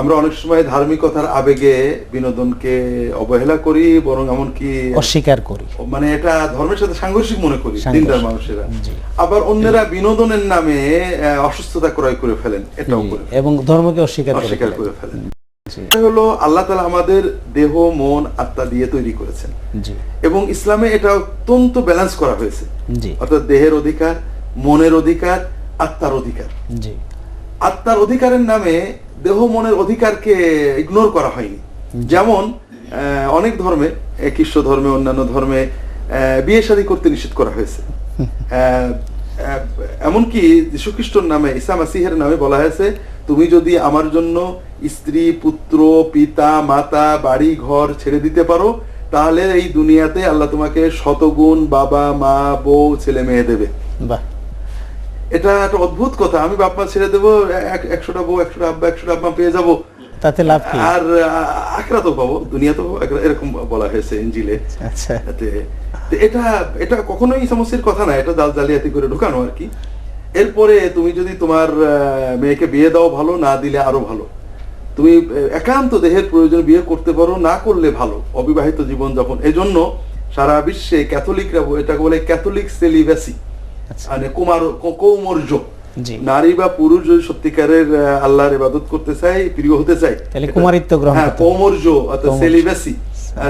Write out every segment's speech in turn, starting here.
আমরা অনেক সময় ধার্মিকতার আবেগে বিনোদনকে অবহেলা করি বরং এমনকি অস্বীকার করি। মানে এটা ধর্মের সাথে সাংঘর্ষিক মনে করি দিনদার মানুষেরা। আবার অন্যেরা বিনোদনের নামে অসুস্থতা ক্রয় করে ফেলেন এটাও করে এবং ধর্মকে অস্বীকার অস্বীকার করে ফেলেন। হলো আল্লাহ তালা আমাদের দেহ মন আত্মা দিয়ে তৈরি করেছেন। এবং ইসলামে এটা অত্যন্ত ব্যালেন্স করা হয়েছে। অর্থাৎ দেহের অধিকার মনের অধিকার আত্মার অধিকার। আত্মার অধিকারের নামে দেহ মনের অধিকারকে ইগনোর করা হয়নি। যেমন অনেক ধর্মে খ্রিস্ট ধর্মে অন্যান্য ধর্মে বিয়ে শাদী করতে নিষেধ করা হয়েছে। এমনকি যীশু খ্রিস্টর নামে ইসা মাসিহের নামে বলা হয়েছে তুমি যদি আমার জন্য স্ত্রী পুত্র পিতা মাতা বাড়ি ঘর ছেড়ে দিতে পারো তাহলে এই দুনিয়াতে আল্লাহ তোমাকে শতগুণ বাবা মা বউ ছেলে মেয়ে দেবে। বাহ। এটা একটা অদ্ভুত কথা। আমি বাপ মা ছেড়ে দেবো এক- একশোটা বউ একশোটা আব্বা একশোটা আব্বা পেয়ে যাব। তাতে লাভ কি? আর আখরা তো পাবো দুনিয়া তো এরকম বলা হয়েছে ইঞ্জিলে। আচ্ছা। এটা এটা কখনোই সমস্যার কথা না এটা জাল জালিয়াতি করে ঢুকানো আর কি। এরপরে তুমি যদি তোমার মেয়েকে বিয়ে দাও ভালো না দিলে আরও ভালো। তুমি একান্ত দেহের প্রয়োজন বিয়ে করতে পারো না করলে ভালো। অবিবাহিত জীবন যাপন এই জন্য সারা বিশ্বে ক্যাথলিকরা এটাকে বলে ক্যাথলিক সেলিব্যাসি। আচ্ছা মানে কুমার কৌমর্য নারী বা পুরুষ যদি সত্যিকারের আল্লাহর ইবাদত করতে চায় প্রিয় হতে চায় তাহলে কুমারিত্ব গ্রহণ হ্যাঁ। কৌমর্য অর্থাৎ কৌমর্য। সেলিব্যাসি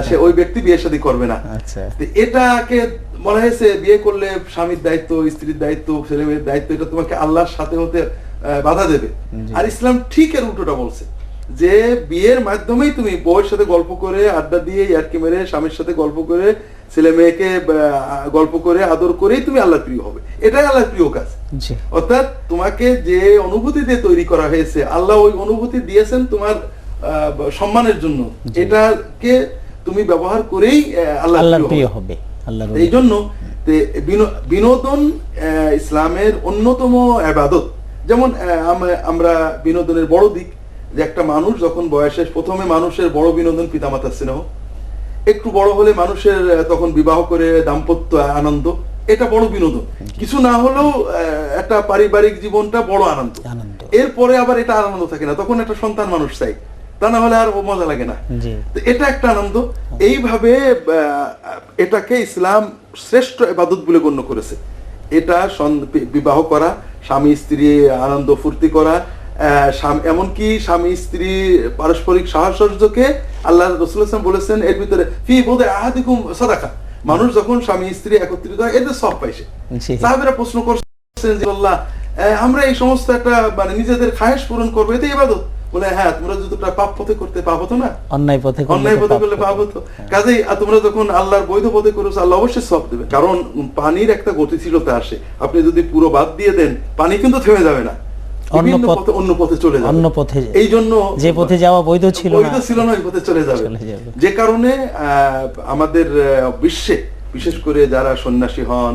সে ওই ব্যক্তি বিয়ে শাদী করবে না। আচ্ছা। তো এটাকে বলা হয়েছে বিয়ে করলে স্বামীর দায়িত্ব স্ত্রীর দায়িত্ব ছেলে মেয়ের দায়িত্ব এটা তোমাকে আল্লাহর সাথে হতে বাধা দেবে। আর ইসলাম ঠিক এর উল্টোটা বলছে। যে বিয়ের মাধ্যমেই তুমি বউয়ের সাথে গল্প করে আড্ডা দিয়ে ইয়ার্কি মেরে স্বামীর সাথে গল্প করে ছেলে মেয়েকে গল্প করে আদর করেই তুমি আল্লাহর প্রিয় হবে। এটাই আল্লাহর প্রিয় কাজ। অর্থাৎ তোমাকে যে অনুভূতি দিয়ে তৈরি করা হয়েছে আল্লাহ ওই অনুভূতি দিয়েছেন তোমার সম্মানের জন্য। এটাকে তুমি ব্যবহার করেই আল্লাহ প্রিয় হবে। এই জন্য বিনো- বিনোদন ইসলামের অন্যতম আবাদত। যেমন আমরা বিনোদনের বড় দিক যে একটা মানুষ যখন বয়সে প্রথমে মানুষের বড় বিনোদন পিতামাতার স্নেহ একটু বড় হলে মানুষের তখন বিবাহ করে দাম্পত্য আনন্দ এটা বড় বিনোদন। কিছু না হলেও একটা পারিবারিক জীবনটা বড় আনন্দ। এরপরে আবার এটা আনন্দ থাকে না। তখন একটা সন্তান মানুষ চাই। তা না হলে আর মজা লাগে না। এটা একটা আনন্দ। এইভাবে এটাকে ইসলাম শ্রেষ্ঠ এবাদত বলে গণ্য করেছে। এটা বিবাহ করা স্বামী স্ত্রী আনন্দ ফুর্তি করা এমনকি স্বামী স্ত্রী পারস্পরিক সাহসর্যকে আল্লাহ রসুল বলেছেন এর ভিতরে ফি বোধ আহাদিকুম সাদাকা। মানুষ যখন স্বামী স্ত্রী একত্রিত হয় এতে সব পাইছে সাহাবেরা প্রশ্ন করছেন যে আল্লাহ আমরা এই সমস্ত একটা মানে নিজেদের খায়েশ পূরণ করব এতে ইবাদত। বলে হ্যাঁ তোমরা যতটা পাপ পথে করতে পাপ হতো না। অন্যায় পথে অন্যায় পথে করলে পাপ হতো। কাজেই আর তোমরা যখন আল্লাহর বৈধ পথে করেছ আল্লাহ অবশ্যই সব দেবে। কারণ পানির একটা গতিশীলতা আসে। আপনি যদি পুরো বাদ দিয়ে দেন পানি কিন্তু থেমে যাবে না। অন্য পথে অন্য পথে চলে যাবে। অন্য পথে এই জন্য যে পথে যাওয়া বৈধ ছিল বৈধ ছিল না ওই পথে চলে যাবে। যে কারণে আমাদের বিশ্বে বিশেষ করে যারা সন্ন্যাসী হন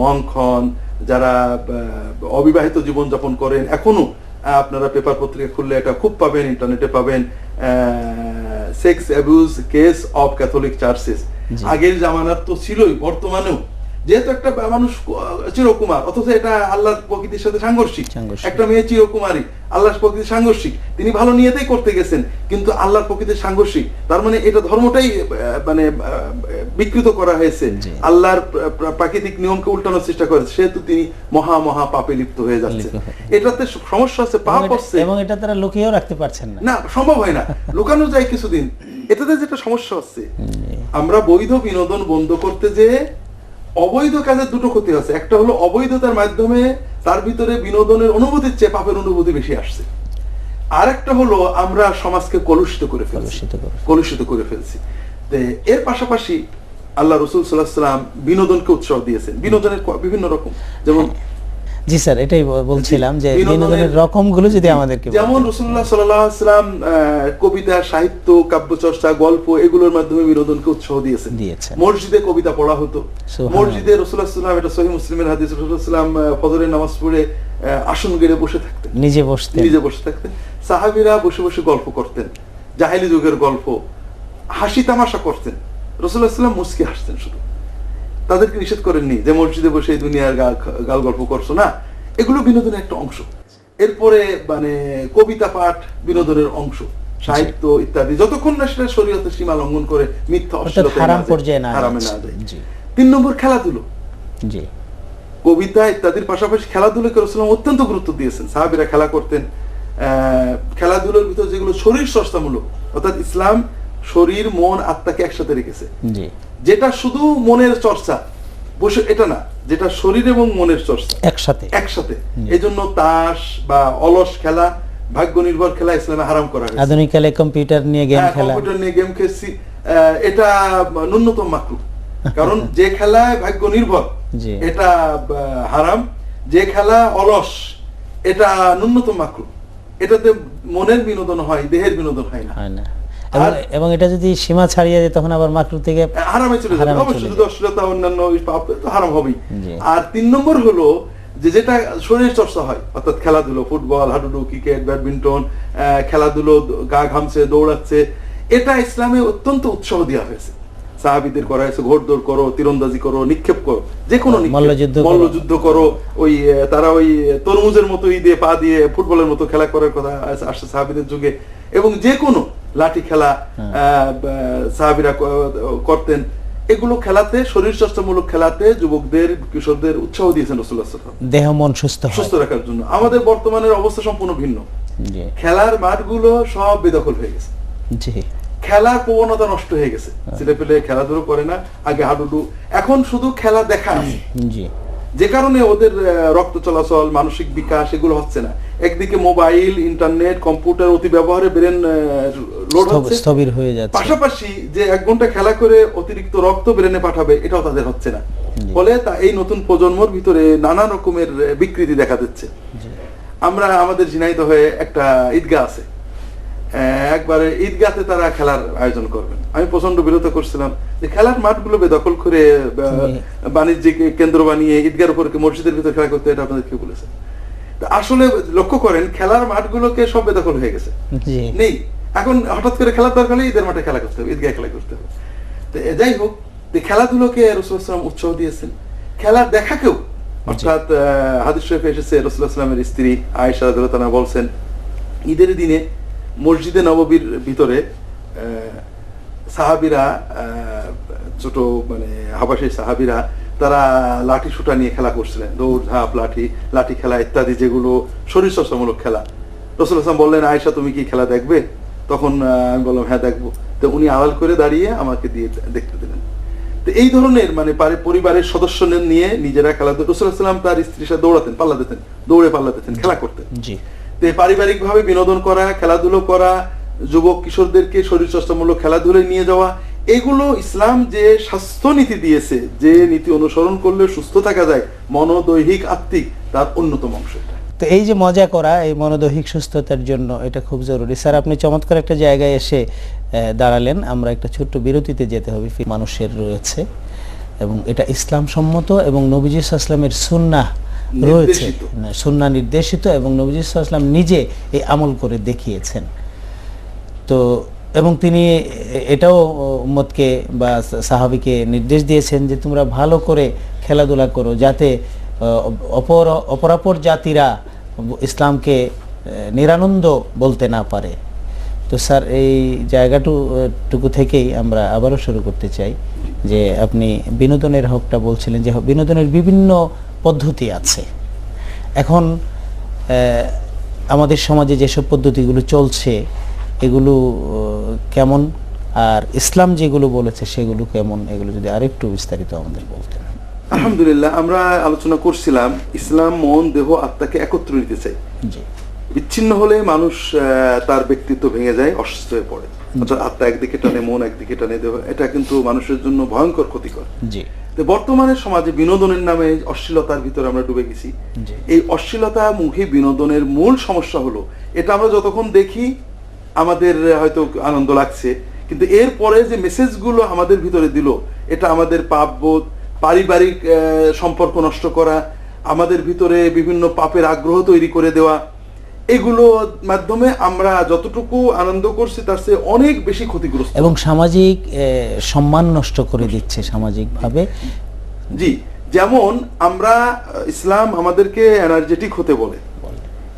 মঙ্ক হন যারা অবিবাহিত জীবন যাপন করেন এখনও আপনারা পেপার পত্রিকা খুললে এটা খুব পাবেন ইন্টারনেটে পাবেন sex abuse case of Catholic churches আগের জামানার তো ছিলই বর্তমানেও যেহেতু একটা মানুষ চিরকুমার অথচ এটা আল্লাহর প্রকৃতির সাথে সাংঘর্ষিক। একটা মেয়ে চিরকুমারী আল্লাহর প্রকৃতির সাংঘর্ষিক। তিনি ভালো নিয়েতেই করতে গেছেন কিন্তু আল্লাহর প্রকৃতির সাংঘর্ষিক। তার মানে এটা ধর্মটাই মানে বিকৃত করা হয়েছে। আল্লাহর প্রা- প্রা- প্রাকৃতিক নিয়মকে উল্টানোর চেষ্টা করেছে সেহেতু তিনি মহা মহা পাপে লিপ্ত হয়ে যাচ্ছে। এটাতে সমস্যা আছে পাপ হচ্ছে। এবং এটা তারা লুকিয়েও রাখতে পারছেন না। না সম্ভব হয় না। লুকানো যায় কিছুদিন। এটাতে যেটা সমস্যা হচ্ছে আমরা বৈধ বিনোদন বন্ধ করতে যে অবৈধ কাজের দুটো ক্ষতি আছে। একটা হলো অবৈধতার মাধ্যমে তার ভিতরে বিনোদনের অনুভূতির চেয়ে পাপের অনুভূতি বেশি আসছে। আরেকটা হলো আমরা সমাজকে কলুষিত করে ফেলছি। কলুষিত করে। ফেলছি। এর পাশাপাশি আল্লাহ রসুল সাল্লাহ সাল্লাম বিনোদনকে উৎসাহ দিয়েছেন। বিনোদনের বিভিন্ন রকম। যেমন জি স্যার এটাই বলছিলাম যে বিনোদনের- রকমগুলো যদি আমাদেরকে যেমন রসুল্লাহ সাল্লাম কবিতা সাহিত্য কাব্যচর্চা গল্প এগুলোর মাধ্যমে বিনোদনকে উৎসাহ দিয়েছেন। দিয়েছেন। মসজিদে কবিতা পড়া হতো। মসজিদে রসুল্লাহ সাল্লাম এটা সহি মুসলিমের হাদিস রসুল্লাহাম ফজরের নামাজ পড়ে আসন গেড়ে বসে থাকতেন। নিজে বসতেন। নিজে বসে থাকতেন। সাহাবিরা বসে বসে গল্প করতেন। জাহেলি যুগের গল্প হাসি তামাশা করতেন। রসুল্লাহ সাল্লাম মুসকি হাসতেন শুধু। তাদেরকে নিষেধ করেননি যে মসজিদে বসে এই দুনিয়ার গাল গাল গল্প করছ না। এগুলো বিনোদনের একটা অংশ। এরপরে মানে কবিতা পাঠ বিনোদনের অংশ সাহিত্য ইত্যাদি যতক্ষণ না সেটা শরীয়তের সীমা লঙ্ঘন করে মিথ্যা হারাম না যায়, তিন নম্বর খেলাধুলো। কবিতা ইত্যাদির পাশাপাশি খেলাধুলাকে রসুলাম অত্যন্ত গুরুত্ব দিয়েছেন। সাহাবিরা খেলা করতেন। আহ, খেলাধুলার ভিতর যেগুলো শরীর চর্চামূলক অর্থাৎ ইসলাম শরীর মন আত্মাকে একসাথে রেখেছে। যেটা শুধু মনের চর্চা। বসে এটা না যেটা শরীর এবং মনের চর্চা। একসাথে। একসাথে। এই জন্য তাস বা অলস খেলা ভাগ্য নির্ভর খেলা ইসলামে হারাম করা হয়েছে। আধুনিক কালে কম্পিউটার নিয়ে গেম হ্যাঁ, খেলা। কম্পিউটার নিয়ে গেম খেলছি। এটা ন্যূনতম মাকরু কারণ যে খেলায় ভাগ্য নির্ভর। এটা হারাম। যে খেলা অলস এটা ন্যূনতম মাকরু এটাতে মনের বিনোদন হয় দেহের বিনোদন হয় না। হয় না। এবং এটা যদি সীমা ছাড়িয়ে যায় তখন আবার মাকরু থেকে হারামে চলে যাবে। অবশ্যই অশ্লীলতা অন্যান্য পাপ হারাম হবেই। আর তিন নম্বর হলো যে যেটা শরীর চর্চা হয় অর্থাৎ খেলাধুলো ফুটবল হাডুডু ক্রিকেট ব্যাডমিন্টন খেলাধুলো গা ঘামছে দৌড়াচ্ছে এটা ইসলামে অত্যন্ত উৎসাহ দেওয়া হয়েছে। সাহাবিদের করা হয়েছে ঘোড়দৌড় করো তীরন্দাজি করো নিক্ষেপ করো যে কোনো মল্লযুদ্ধ করো। মল্লযুদ্ধ করো ওই তারা ওই তরমুজের মতো ই দিয়ে পা দিয়ে ফুটবলের মতো খেলা করার কথা আসছে সাহাবিদের যুগে। এবং যে কোনো লাঠি খেলা হ্যাঁ। সাহাবিরা করতেন। এগুলো খেলাতে শরীর চর্চামূলক খেলাতে যুবকদের কিশোরদের উৎসাহ দিয়েছেন রসুল্লাহ দেহ মন সুস্থ সুস্থ রাখার জন্য। আমাদের বর্তমানের অবস্থা সম্পূর্ণ ভিন্ন। খেলার মাঠগুলো সব বেদখল হয়ে গেছে। খেলার প্রবণতা নষ্ট হয়ে গেছে। ছেলে পেলে খেলাধুলো করে না আগে হাডুডু। এখন শুধু খেলা দেখা। আছে যে কারণে ওদের রক্ত চলাচল মানসিক বিকাশ এগুলো হচ্ছে না। একদিকে মোবাইল ইন্টারনেট কম্পিউটার অতি ব্যবহারে ব্রেন লোড হচ্ছে। স্থবির হয়ে যাচ্ছে। পাশাপাশি যে এক ঘণ্টা খেলা করে অতিরিক্ত রক্ত ব্রেনে পাঠাবে এটাও তাদের হচ্ছে না। ফলে তা এই নতুন প্রজন্মর ভিতরে নানা রকমের বিকৃতি দেখা দিচ্ছে। আমরা আমাদের ঝিনাইদ হয়ে একটা ঈদগাহ আছে। একবারে ঈদগাতে তারা খেলার আয়োজন করবেন। আমি প্রচণ্ড বিরোধিতা করছিলাম যে খেলার মাঠগুলো বেদখল করে বাণিজ্যিক কেন্দ্র বানিয়ে ঈদগার উপর মসজিদের ভিতরে খেলা করতে এটা আপনাদের কেউ বলেছে? আসলে লক্ষ্য করেন খেলার মাঠগুলোকে সব বেদখল হয়ে গেছে। নেই। এখন হঠাৎ করে খেলার দরকার হলে ঈদের মাঠে খেলা করতে হবে ঈদগায় খেলা করতে হবে। তো যাই হোক খেলাধুলোকে রসুলাম উৎসাহ দিয়েছেন খেলা দেখাকেও অর্থাৎ আহ, হাদিস শরীফে এসেছে রসুলামের স্ত্রী আয়েশা রাদিয়াল্লাহু বলছেন ঈদের দিনে মসজিদে নববীর ভিতরে সাহাবিরা ছোট মানে হাবাসী সাহাবিরা, তারা লাঠি সুটা নিয়ে খেলা করছিলেন। দৌড়, ঝাঁপ, লাঠি লাঠি খেলা ইত্যাদি যেগুলো শরীর চর্চামূলক খেলা রসুল হাসান বললেন, আয়েশা, তুমি কি খেলা দেখবে? তখন আমি বললাম হ্যাঁ দেখব। তো উনি আড়াল করে দাঁড়িয়ে আমাকে দিয়ে দেখতে দিলেন। তো এই ধরনের মানে পারি- পরিবারের সদস্যদের নিয়ে নিজেরা খেলা রসুল সাল্লাম তার স্ত্রীর সাথে দৌড়াতেন পাল্লা দিতেন দৌড়ে পাল্লা দিতেন খেলা করতেন। জি। তো পারিবারিক ভাবে বিনোদন করা, খেলাধুলো করা, যুবক কিশোরদেরকে শরীর চর্চামূলক খেলাধুলায় নিয়ে যাওয়া, এগুলো ইসলাম যে স্বাস্থ্য নীতি দিয়েছে, যে নীতি অনুসরণ করলে সুস্থ থাকা যায়, মনোদৈহিক আত্মিক, তার অন্যতম অংশ তো এই যে মজা করা, এই মনোদৈহিক সুস্থতার জন্য এটা খুব জরুরি। স্যার, আপনি চমৎকার একটা জায়গায় এসে দাঁড়ালেন। আমরা একটা ছোট্ট বিরতিতে যেতে হবে। মানুষের রয়েছে। এবং এটা ইসলাম সম্মত এবং নবীজি আসলামের সুন্না রয়েছে। সুন্না নির্দেশিত এবং নবীজি আসলাম নিজে এই আমল করে দেখিয়েছেন। তো এবং তিনি এটাও উম্মতকে বা সাহাবিকে নির্দেশ দিয়েছেন যে তোমরা ভালো করে খেলাধুলা করো যাতে অপর অপরাপর জাতিরা ইসলামকে নিরানন্দ বলতে না পারে। তো স্যার এই জায়গাটু আহ, টুকু থেকেই আমরা আবারও শুরু করতে চাই যে আপনি বিনোদনের হকটা বলছিলেন যে বিনোদনের বিভিন্ন পদ্ধতি আছে। এখন আমাদের সমাজে যেসব পদ্ধতিগুলো চলছে এগুলো কেমন? আর ইসলাম যেগুলো বলেছে সেগুলো কেমন? এগুলো যদি আরেকটু বিস্তারিত আমাদের বলতেন। আলহামদুলিল্লাহ আমরা আলোচনা করছিলাম ইসলাম মন দেহ আত্মাকে একত্র নিতে চাই। বিচ্ছিন্ন হলে মানুষ তার ব্যক্তিত্ব ভেঙে যায় অসুস্থ হয়ে পড়ে। আত্মা একদিকে টানে মন একদিকে টানে দেহ এটা কিন্তু মানুষের জন্য ভয়ঙ্কর ক্ষতিকর। জি। তো বর্তমানে সমাজে বিনোদনের নামে অশ্লীলতার ভিতরে আমরা ডুবে গেছি। এই অশ্লীলতা মুখী বিনোদনের মূল সমস্যা হলো এটা আমরা যতক্ষণ দেখি আমাদের হয়তো আনন্দ লাগছে কিন্তু এর পরে যে মেসেজগুলো আমাদের ভিতরে দিল এটা আমাদের পাপবোধ পারিবারিক সম্পর্ক নষ্ট করা আমাদের ভিতরে বিভিন্ন পাপের আগ্রহ তৈরি করে দেওয়া এগুলো মাধ্যমে আমরা যতটুকু আনন্দ করছি তার চেয়ে অনেক বেশি ক্ষতিগ্রস্ত। এবং সামাজিক সম্মান নষ্ট করে দিচ্ছে সামাজিকভাবে। জি যেমন আমরা ইসলাম আমাদেরকে এনার্জেটিক হতে বলে।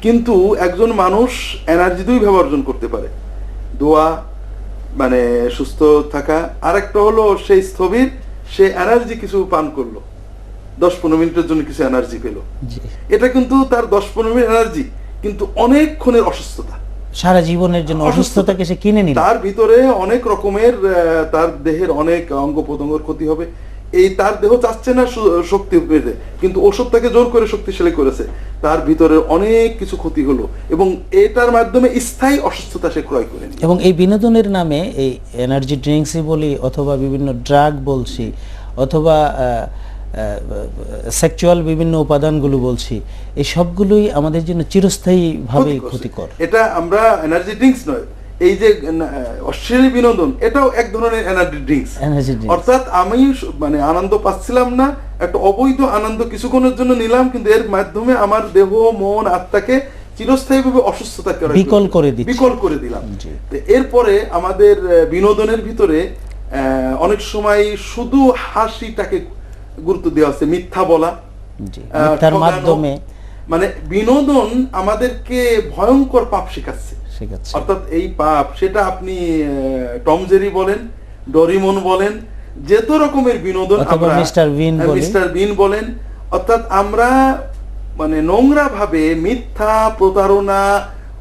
কিন্তু একজন মানুষ এনার্জি দুই ভাবে অর্জন করতে পারে। দোয়া মানে সুস্থ থাকা আর একটা হলো সেই স্থবির সে এনার্জি কিছু পান করল। দশ পনেরো মিনিটের জন্য কিছু এনার্জি পেল। জি। এটা কিন্তু তার দশ পনেরো মিনিট এনার্জি কিন্তু অনেকক্ষণের অসুস্থতা। সারা জীবনের জন্য অসুস্থতাকে সে কিনে নিল। তার ভিতরে অনেক রকমের তার দেহের অনেক অঙ্গ প্রত্যঙ্গের ক্ষতি হবে। এই তার দেহ চাচ্ছে না শক্তি পেতে কিন্তু ওষুধ তাকে জোর করে শক্তিশালী করেছে। তার ভিতরে অনেক কিছু ক্ষতি হলো এবং এটার মাধ্যমে স্থায়ী অসুস্থতা সে ক্রয় করে এবং এই বিনোদনের নামে এই এনার্জি ড্রিঙ্কসই বলি অথবা বিভিন্ন ড্রাগ বলছি অথবা সেক্সুয়াল বিভিন্ন উপাদানগুলো বলছি এই সবগুলোই আমাদের জন্য চিরস্থায়ীভাবে ক্ষতি ক্ষতিকর। এটা আমরা এনার্জি ড্রিঙ্কস নয় এই যে অশ্লীল বিনোদন এটাও এক ধরনের এনার্জি ড্রিঙ্কস অর্থাৎ আমি মানে আনন্দ পাচ্ছিলাম না একটা অবৈধ আনন্দ কিছুক্ষণের জন্য নিলাম কিন্তু এর মাধ্যমে আমার দেহ মন আত্মাকে চিরস্থায়ীভাবে অসুস্থতা করে বিকল করে দিচ্ছে। বিকল করে দিলাম। এরপরে আমাদের বিনোদনের ভিতরে আহ, অনেক সময় শুধু হাসিটাকে গুরুত্ব দেওয়া হচ্ছে মিথ্যা বলা। মাধ্যমে মানে বিনোদন আমাদেরকে ভয়ঙ্কর পাপ শেখাচ্ছে। অর্থাৎ এই পাপ সেটা আপনি আহ, টম জেরি বলেন ডরিমন বলেন যেত রকমের বিনোদন আমরা মিস্টার বিন মিস্টার বিন বলেন। অর্থাৎ আমরা মানে নোংরা ভাবে মিথ্যা প্রতারণা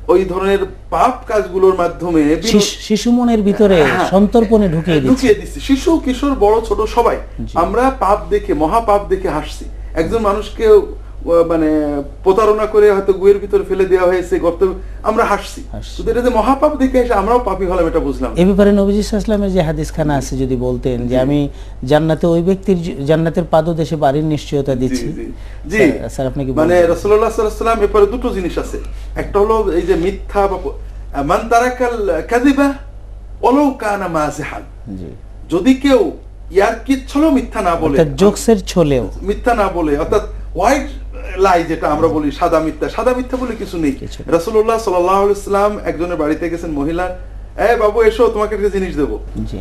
ওই ধরনের পাপ কাজগুলোর মাধ্যমে শিশু- মনের ভিতরে হ্যাঁ। সন্তর্পণে ঢুকিয়ে দিচ্ছে। ঢুকিয়ে দিচ্ছি। শিশু কিশোর বড় ছোট সবাই। আমরা পাপ দেখে মহাপাপ দেখে হাসছি। একজন মানুষকে মানে প্রতারণা করে হয়তো গুয়ের ভিতরে ফেলে দেওয়া হয়েছে গর্ত আমরা হাসছি। শুধু এটা যে মহাপাপ দেখে এসে আমরাও পাপি হলাম এটা বুঝলাম এ ব্যাপারে নবীজি ইসলামের যে হাদিস খানা আছে যদি বলতেন যে আমি জান্নাতে ওই ব্যক্তির জান্নাতের পাদদেশে বাড়ির নিশ্চয়তা দিচ্ছি। জি, স্যার- আপনি কি মানে? রসুল্লাহ সাল্লাম ব্যাপারে দুটো জিনিস আছে। একটা হলো এই যে মিথ্যা বা মান তারাকাল কাযিবা ওয়ালাউ কানা মাযিহান। জি। যদি কেউ ইয়ার কিচ্ছলেও মিথ্যা না বলে জোকসের ছলেও। মিথ্যা না বলে অর্থাৎ হোয়াইট লাই যেটা আমরা বলি সাদা মিথ্যা। সাদা মিথ্যা বলে কিছু নেই। আলাইহি সাল্লাম একজনের বাড়িতে গেছেন মহিলা। এ বাবু এসো তোমাকে একটা জিনিস দেবো। জি।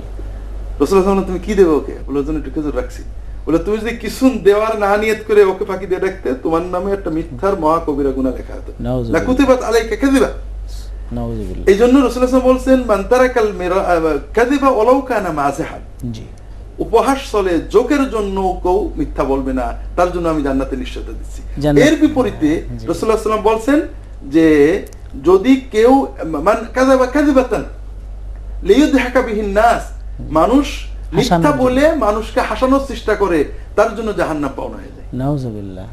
রসুল্লাহ তুমি কি দেবে ওকে? বলে জন্য একটু খেজুর রাখছি। বলে তুমি যদি কিছু দেওয়ার না নিয়ত করে ওকে ফাঁকি দিয়ে রাখতে তোমার নামে একটা মিথ্যার মহা কবিরা গুনাহ লেখা হতো। না কুতিবাত এই জন্য বলছেন মান তারাকাল মিরা কাযিবা ওয়ালাউ কানা মাযিহান। জি। উপহাস চলে জোকের জন্য কেউ মিথ্যা বলবে না তার জন্য আমি জান্নাতে নিশ্চয়তা দিচ্ছি। এর বিপরীতে জি। রসুল্লাহ সাল্লাম বলছেন যে যদি কেউ মান লিয়ুদহাকা বিহিন নাস মানুষ মিথ্যা বলে মানুষকে হাসানোর চেষ্টা করে তার জন্য জাহান্নাম পাওনা হয়ে যায়। নাউজুবিল্লাহ।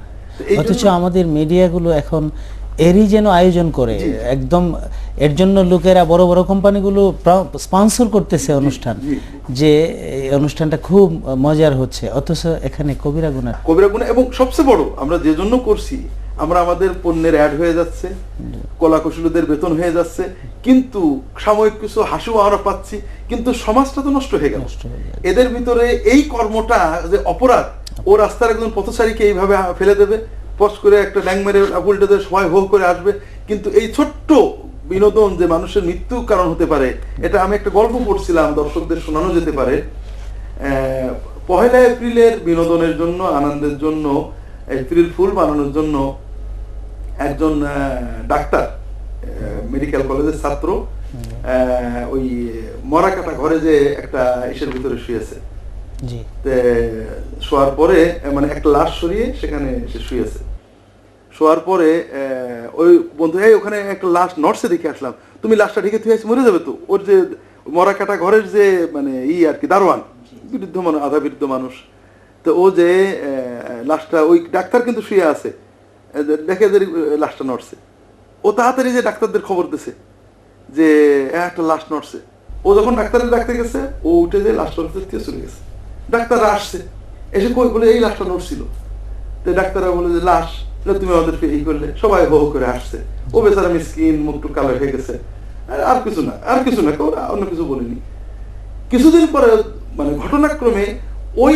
অথচ আমাদের মিডিয়াগুলো এখন এরই যেন আয়োজন করে। একদম এর জন্য লোকেরা বড় বড় কোম্পানিগুলো স্পন্সর করতেছে অনুষ্ঠান। যে এই অনুষ্ঠানটা খুব মজার হচ্ছে। অথচ এখানে কবিরা গুনার কবিরা গুণা এবং সবচেয়ে বড় আমরা যে জন্য করছি আমরা আমাদের পণ্যের অ্যাড হয়ে যাচ্ছে কলা কুশলীদের বেতন হয়ে যাচ্ছে কিন্তু সাময়িক কিছু হাসিও আমরা পাচ্ছি কিন্তু সমাজটা তো নষ্ট হয়ে গেল। এদের ভিতরে এই কর্মটা যে অপরাধ ও রাস্তার একজন পথচারীকে এইভাবে ফেলে দেবে পস করে একটা ড্যাং মেরে উল্টে দেবে সবাই হো করে আসবে। কিন্তু এই ছোট্ট বিনোদন যে মানুষের মৃত্যু কারণ হতে পারে, এটা আমি একটা গল্প পড়ছিলাম, দর্শকদের শোনানো যেতে পারে। পহেলা এপ্রিলের বিনোদনের জন্য, আনন্দের জন্য, এপ্রিল ফুল বানানোর জন্য একজন ডাক্তার মেডিকেল কলেজের ছাত্র ওই মরাকাটা ঘরে যে একটা ইসের ভিতরে শুয়েছে শোয়ার পরে মানে একটা লাশ সরিয়ে সেখানে সে শুয়েছে। শোয়ার পরে ওই বন্ধু, এই, ওখানে একটা লাশ নর্সে দেখে আসলাম। তুমি লাশটা ঢেকে থুয়ে মরে যাবে তো? ওর যে মরা কাটা ঘরের যে মানে ই আর কি, দারোয়ান, বিরুদ্ধ মানুষ আধা বিরুদ্ধ মানুষ। তো ও যে লাশটা, ওই ডাক্তার কিন্তু শুয়ে আছে। দেখে যে লাশটা নড়ছে। ও তাড়াতাড়ি যে ডাক্তারদের খবর দিছে যে একটা লাশ নড়ছে। ও যখন ডাক্তারের ডাকতে গেছে, ও উঠে যে লাশটা নড়তে দিয়ে চলে গেছে। ডাক্তাররা আসছে। এসে কই বলে এই লাশটা নড়ছিল তো ডাক্তাররা বলে যে লাশ তুমি আমাদেরকে এই করলে। সবাই হো হো করে আসছে ও বেচারা মিসকিন মুখটু কালো হয়ে গেছে। আর- কিছু না আর কিছু না কেউ অন্য কিছু বলিনি। কিছুদিন পরে মানে ঘটনাক্রমে ওই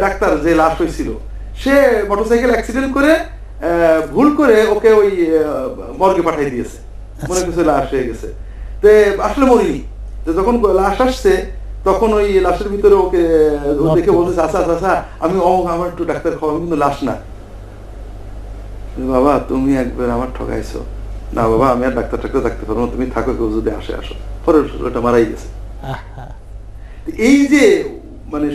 ডাক্তার যে লাশ হয়েছিল সে মোটরসাইকেল অ্যাক্সিডেন্ট করে আহ, ভুল করে ওকে ওই মর্গে পাঠিয়ে দিয়েছে। মনে করছে লাশ হয়ে গেছে। তে আসলে মরিনি। তো যখন লাশ আসছে তখন ওই লাশের ভিতরে ওকে দেখে বলছে চাচা চাচা আমি ও আমার একটু ডাক্তার খাওয়া কিন্তু লাশ না। বাবা তুমি একবার আমার ঠকাইছো। না বাবা আমি আর ডাক্তার টাক্তার থাকতে পারব তুমি থাকো কেউ যদি আসে আসো। পরে ওটা মারাই গেছে। এই যে মানে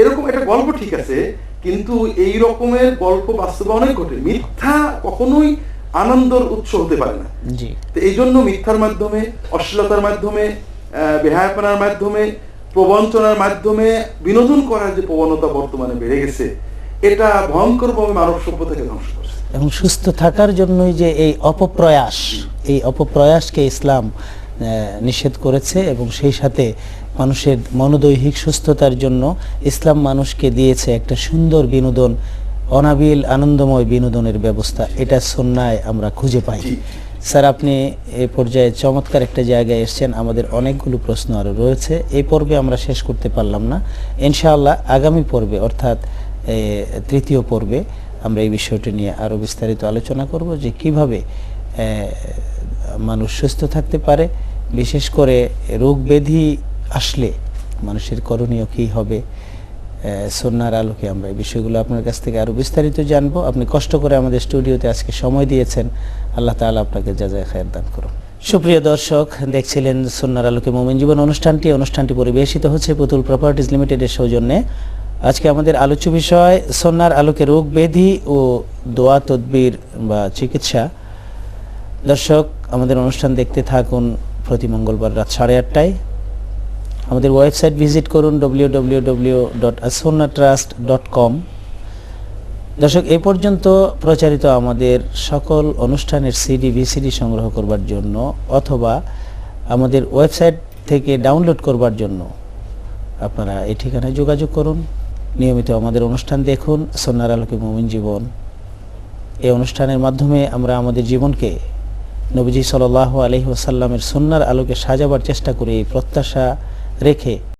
এরকম একটা গল্প ঠিক আছে কিন্তু এই রকমের গল্প বাস্তবে অনেক ঘটে। মিথ্যা কখনোই আনন্দর উৎস হতে পারে না। তো এই জন্য মিথ্যার মাধ্যমে অশ্লীলতার মাধ্যমে বেহায়াপনার মাধ্যমে প্রবঞ্চনার মাধ্যমে বিনোদন করার যে প্রবণতা বর্তমানে বেড়ে গেছে এটা ভয়ঙ্করভাবে মানব সভ্যতাকে ধ্বংস করছে। এবং সুস্থ থাকার জন্যই যে এই অপপ্রয়াস এই অপপ্রয়াসকে ইসলাম নিষেধ করেছে এবং সেই সাথে মানুষের মনোদৈহিক সুস্থতার জন্য ইসলাম মানুষকে দিয়েছে একটা সুন্দর বিনোদন অনাবিল আনন্দময় বিনোদনের ব্যবস্থা। এটা সন্ন্যায় আমরা খুঁজে পাই। স্যার, আপনি এই পর্যায়ে চমৎকার একটা জায়গায় এসেছেন। আমাদের অনেকগুলো প্রশ্ন আরও রয়েছে। এই পর্বে আমরা শেষ করতে পারলাম না। ইনশাআল্লাহ আগামী পর্বে, অর্থাৎ তৃতীয় পর্বে আমরা এই বিষয়টি নিয়ে আরও বিস্তারিত আলোচনা করব যে কীভাবে মানুষ সুস্থ থাকতে পারে। বিশেষ করে রোগ ব্যাধি আসলে মানুষের করণীয় কী হবে? সন্ন্যার আলোকে আমরা এই বিষয়গুলো আপনার কাছ থেকে আরও বিস্তারিত জানব। আপনি কষ্ট করে আমাদের স্টুডিওতে আজকে সময় দিয়েছেন। আল্লাহ তাআলা আপনাকে যাজায় খায়ের দান করুন। সুপ্রিয় দর্শক, দেখছিলেন সন্ন্যার আলোকে মোমিন জীবন অনুষ্ঠানটি। অনুষ্ঠানটি পরিবেশিত হচ্ছে পুতুল প্রপার্টিজ লিমিটেডের সৌজন্যে। আজকে আমাদের আলোচ্য বিষয় সন্ন্যার আলোকে রোগ ব্যাধি ও দোয়া তদবির বা চিকিৎসা। দর্শক, আমাদের অনুষ্ঠান দেখতে থাকুন প্রতি মঙ্গলবার রাত সাড়ে আটটায়। আমাদের ওয়েবসাইট ভিজিট করুন www.asonnatrust.com দর্শক, এ পর্যন্ত প্রচারিত আমাদের সকল অনুষ্ঠানের সিডি ভিসিডি সংগ্রহ করবার জন্য অথবা আমাদের ওয়েবসাইট থেকে ডাউনলোড করবার জন্য আপনারা এই ঠিকানায় যোগাযোগ করুন। নিয়মিত আমাদের অনুষ্ঠান দেখুন সন্ন্যার আলোকে মোমিন জীবন। এই অনুষ্ঠানের মাধ্যমে আমরা আমাদের জীবনকে নবীজি সাল আলহি ওসাল্লামের সন্ন্যার আলোকে সাজাবার চেষ্টা করি এই প্রত্যাশা রেখে